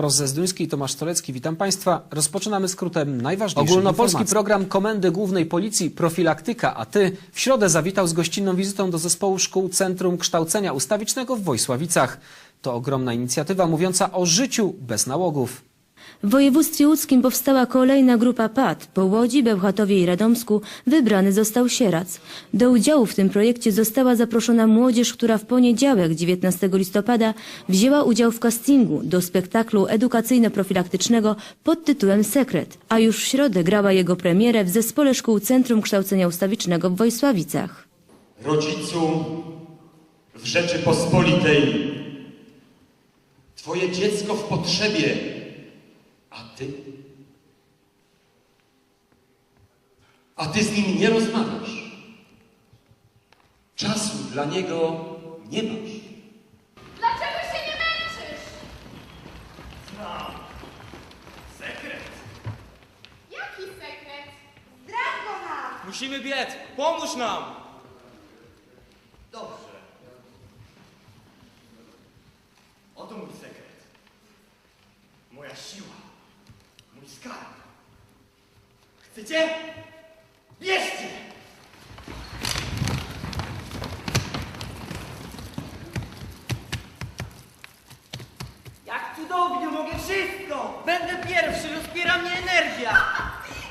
Wprost ze Zduńskiej, Tomasz Stolecki, witam Państwa. Rozpoczynamy skrótem najważniejszych Ogólnopolski informacji. program Komendy Głównej Policji Profilaktyka, a Ty w środę zawitał z gościnną wizytą do zespołu szkół Centrum Kształcenia Ustawicznego w Wojsławicach. To ogromna inicjatywa mówiąca o życiu bez nałogów. W województwie łódzkim powstała kolejna grupa PAD. Po Łodzi, Bełchatowie i Radomsku wybrany został Sierac. Do udziału w tym projekcie została zaproszona młodzież, która w poniedziałek 19 listopada wzięła udział w castingu do spektaklu edukacyjno-profilaktycznego pod tytułem Sekret, a już w środę grała jego premierę w zespole szkół Centrum Kształcenia Ustawicznego w Wojsławicach. rodzicu w Rzeczypospolitej. Twoje dziecko w potrzebie, a ty? A ty z nim nie rozmawiasz. Czasu dla niego nie masz. Dlaczego się nie męczysz? Sekret! Jaki sekret? Zdradź go nam! Musimy biec! Pomóż nam! Dobrze. Oto mój sekret. Moja siła. Mój skarb. Chcecie? Bierzcie! Jak cudownie, mogę wszystko! Będę pierwszy, rozpiera mnie energia!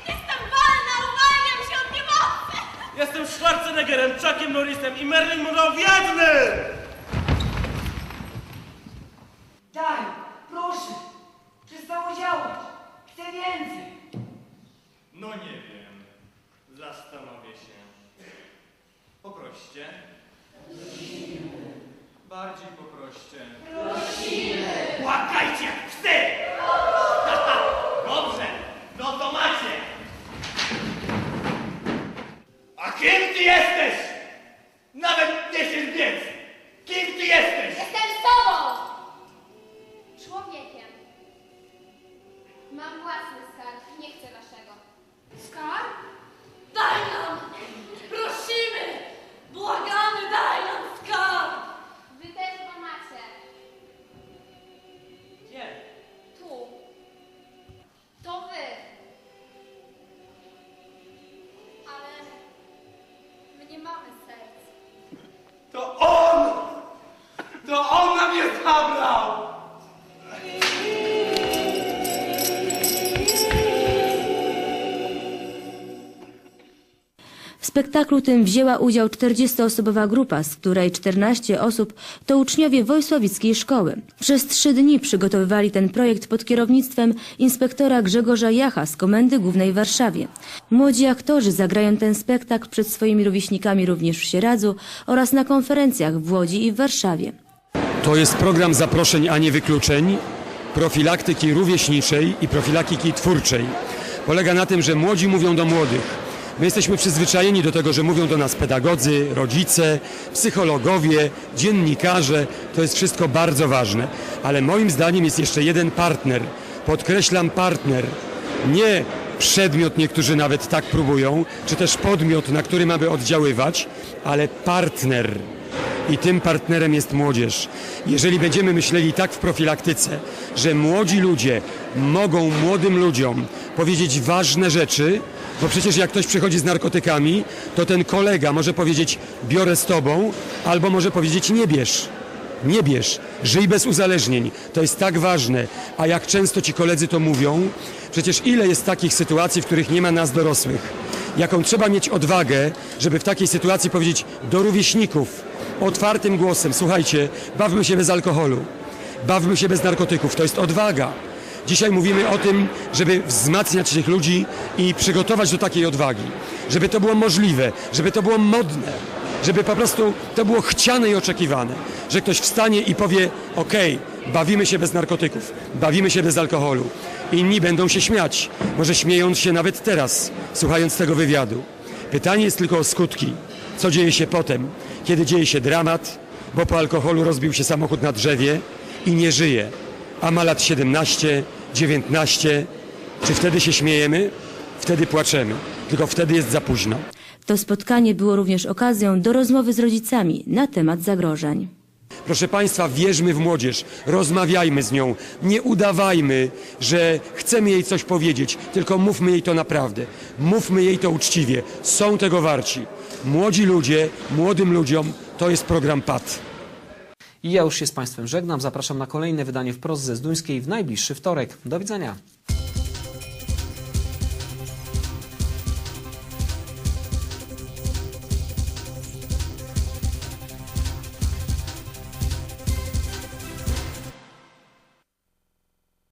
Jestem wolna, uwalniam się od niemocy! Jestem Schwarzeneggerem, Chuckiem Norrisem i Marilyn Monroe w jednym! Daj, proszę! Przestało działać! Chcę więcej! No nie wiem. Zastanowię się. Poproście. Bardziej poproście. Płakajcie jak To on nam je zabrał! W spektaklu tym wzięła udział 40-osobowa grupa, z której 14 osób to uczniowie Wojsławickiej Szkoły. Przez trzy dni przygotowywali ten projekt pod kierownictwem inspektora Grzegorza Jacha z Komendy Głównej w Warszawie. Młodzi aktorzy zagrają ten spektakl przed swoimi rówieśnikami również w Sieradzu oraz na konferencjach w Łodzi i w Warszawie. To jest program zaproszeń, a nie wykluczeń, profilaktyki rówieśniczej i profilaktyki twórczej. Polega na tym, że młodzi mówią do młodych. My jesteśmy przyzwyczajeni do tego, że mówią do nas pedagodzy, rodzice, psychologowie, dziennikarze. To jest wszystko bardzo ważne. Ale moim zdaniem jest jeszcze jeden partner. Podkreślam partner. Nie przedmiot, niektórzy nawet tak próbują, czy też podmiot, na który mamy oddziaływać, ale partner. I tym partnerem jest młodzież. Jeżeli będziemy myśleli tak w profilaktyce, że młodzi ludzie mogą młodym ludziom powiedzieć ważne rzeczy, bo przecież jak ktoś przychodzi z narkotykami, to ten kolega może powiedzieć biorę z tobą, albo może powiedzieć nie bierz. Nie bierz, żyj bez uzależnień. To jest tak ważne. A jak często ci koledzy to mówią, przecież ile jest takich sytuacji, w których nie ma nas dorosłych. Jaką trzeba mieć odwagę, żeby w takiej sytuacji powiedzieć do rówieśników otwartym głosem: Słuchajcie, bawmy się bez alkoholu, bawmy się bez narkotyków. To jest odwaga. Dzisiaj mówimy o tym, żeby wzmacniać tych ludzi i przygotować do takiej odwagi, żeby to było możliwe, żeby to było modne, żeby po prostu to było chciane i oczekiwane, że ktoś wstanie i powie: OK, bawimy się bez narkotyków, bawimy się bez alkoholu. Inni będą się śmiać, może śmiejąc się nawet teraz, słuchając tego wywiadu. Pytanie jest tylko o skutki. Co dzieje się potem, kiedy dzieje się dramat, bo po alkoholu rozbił się samochód na drzewie i nie żyje, a ma lat 17, 19. Czy wtedy się śmiejemy? Wtedy płaczemy. Tylko wtedy jest za późno. To spotkanie było również okazją do rozmowy z rodzicami na temat zagrożeń. Proszę Państwa, wierzmy w młodzież, rozmawiajmy z nią, nie udawajmy, że chcemy jej coś powiedzieć, tylko mówmy jej to naprawdę, mówmy jej to uczciwie, są tego warci. Młodzi ludzie, młodym ludziom to jest program PAT. I ja już się z Państwem żegnam. Zapraszam na kolejne wydanie wprost ze Zduńskiej w najbliższy wtorek. Do widzenia.